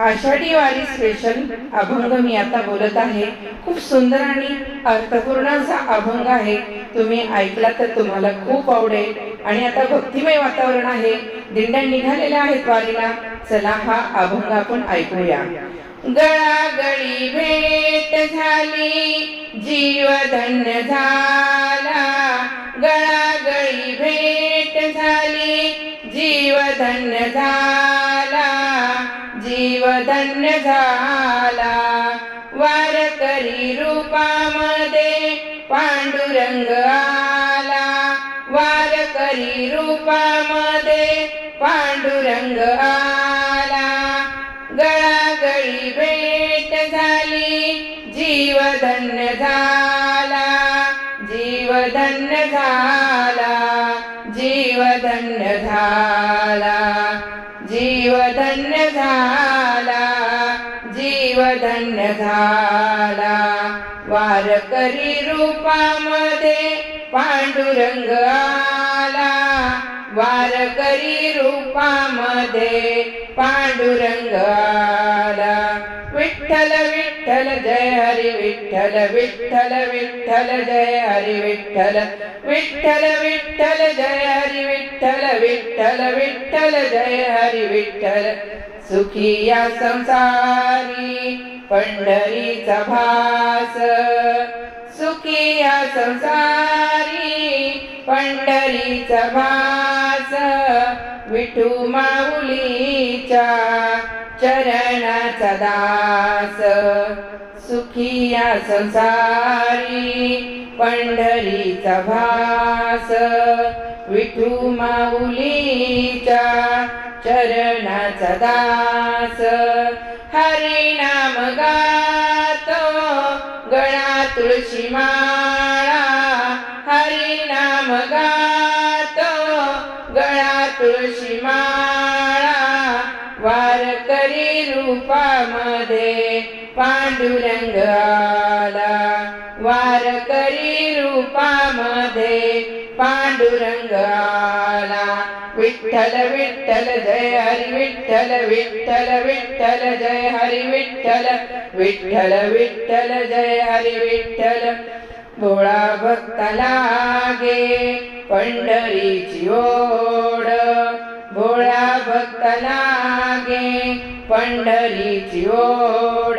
आषाढी वारी स्पेशल अभंग मी आता बोलत आहे. खूप सुंदर आणि अर्थपूर्ण असा अभंग आहे. तुम्ही ऐकला तर तुम्हाला खूप आवडेल. आणि आता भक्तिमय वातावरण आहे. दिंड्या निघालेल्या आहेत वारीला. चला हा अभंग आपण ऐकूया. गळागळी भेट झाली. जीव धन्य झाला. गळागळी भेट झाली. जीव धन्य झाला. धन्य झाला. वारकरी रूपामध्ये पांडुरंग आला. वारकरी रूपामध्ये पांडुरंग आला. गळागळी भेट झाली जीव धन्य झाला. जीव धन्य झाला जीव धन्य झाला. जीव धन्य झाला. धन्य झाला वारकरी रूपामध्ये पांडुरंग आला. वारकरी रूपामध्ये पांडुरंग आला. विठ्ठल विठ्ठल जय हरी विठ्ठल विठ्ठल विठ्ठल जय हरी विठ्ठल. विठ्ठल विठ्ठल जय हरी विठ्ठल विठ्ठल विठ्ठल जय हरी विठ्ठल. सुखी या संसारी पंढरीचा भास. सुखी या संसारी पंढरीचा भास. विठू माऊलीच्या चरणाचा दास. सुखी या संसारी पंढरीचा भास. विठू माऊलीच्या चरणाचा दास. नाम गात गळा तुळशी माळा वारकरी रूपामध्ये पांडुरंग आला. वारकरी रूपामध्ये पांडुरंग आला. विठ्ठल विठ्ठल जय हरी विठ्ठल विठ्ठल विठ्ठल जय हरी विठ्ठल विठ्ठल विठ्ठल जय हरी विठ्ठल भोळा भक्त लागे पंढरीची ओढ. भोळा भक्त लागे पंढरीची ओढ.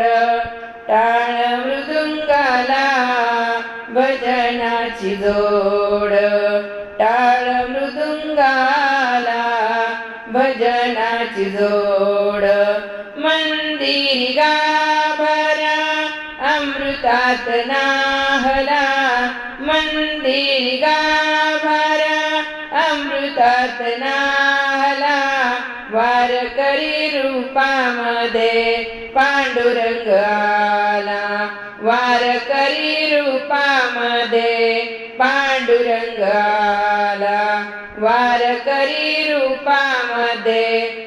टाळ मृदुंगाला भजनाची जोड. टाळ मृदुंगाला भजनाची जोड. अमृतात नाहला मंदिरी गाभारा अमृतात नाहला वारकरी रूपामध्ये पांडुरंग आला वारकरी रूपामध्ये पांडुरंग आला वारकरी रूपामध्ये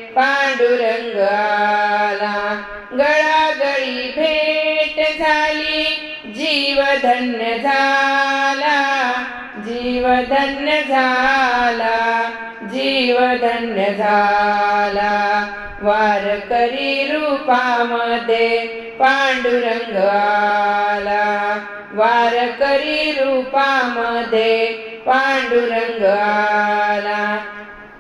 जीव धन्य झाला जीव धन्य झाला जीव धन्य झाला. वारकरी रूपामध्ये पांडुरंग आला. वारकरी रूपामध्ये पांडुरंग आला.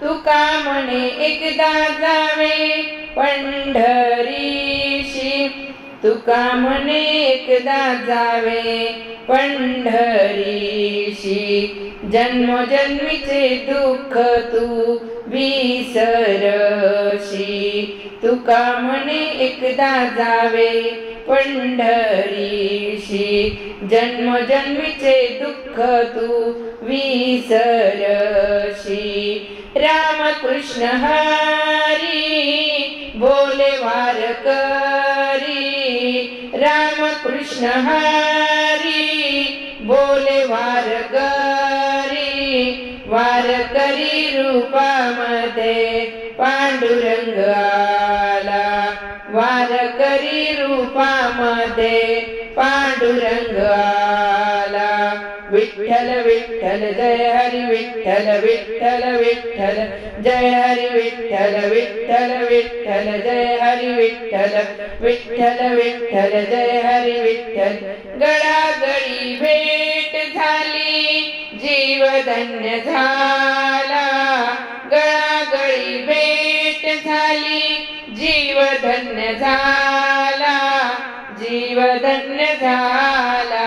तुका म्हणे एकदा जावे पंढरीशी तुका म्हणे एकदा जावे पंढरीशी. जन्मजन्मीचे दुःख तू विसरशी. तुका म्हणे एकदा जावे पंढरीशी. जन्मजन्मीचे दुःख तू विसरशी. रामकृष्ण हा रामकृष्ण हरी बोले वारकरी वारकरी रूपामध्ये पांडुरंग आला. वारकरी रूपामध्ये पांडुरंग विठ्ठल विठ्ठल जय हरी विठ्ठल विठ्ठल विठ्ठल जय हरी विठ्ठल विठ्ठल विठ्ठल जय हरी विठ्ठल विठ्ठल विठ्ठल जय हरी विठ्ठल गडागडी भेट झाली जीव धन्य झाला गळागळी भेट झाली जीव धन्य झाला जीव धन्य झाला.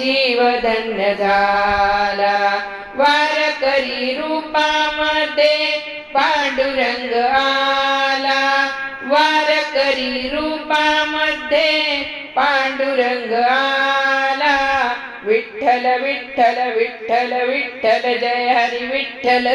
जीव धन्य झाला वारकरी रूपामध्ये पांडुरंग आला. वारकरी रूपामध्ये पांडुरंग आला. विठ्ठल विठ्ठल विठ्ठल विठ्ठल जय हरी विठ्ठल.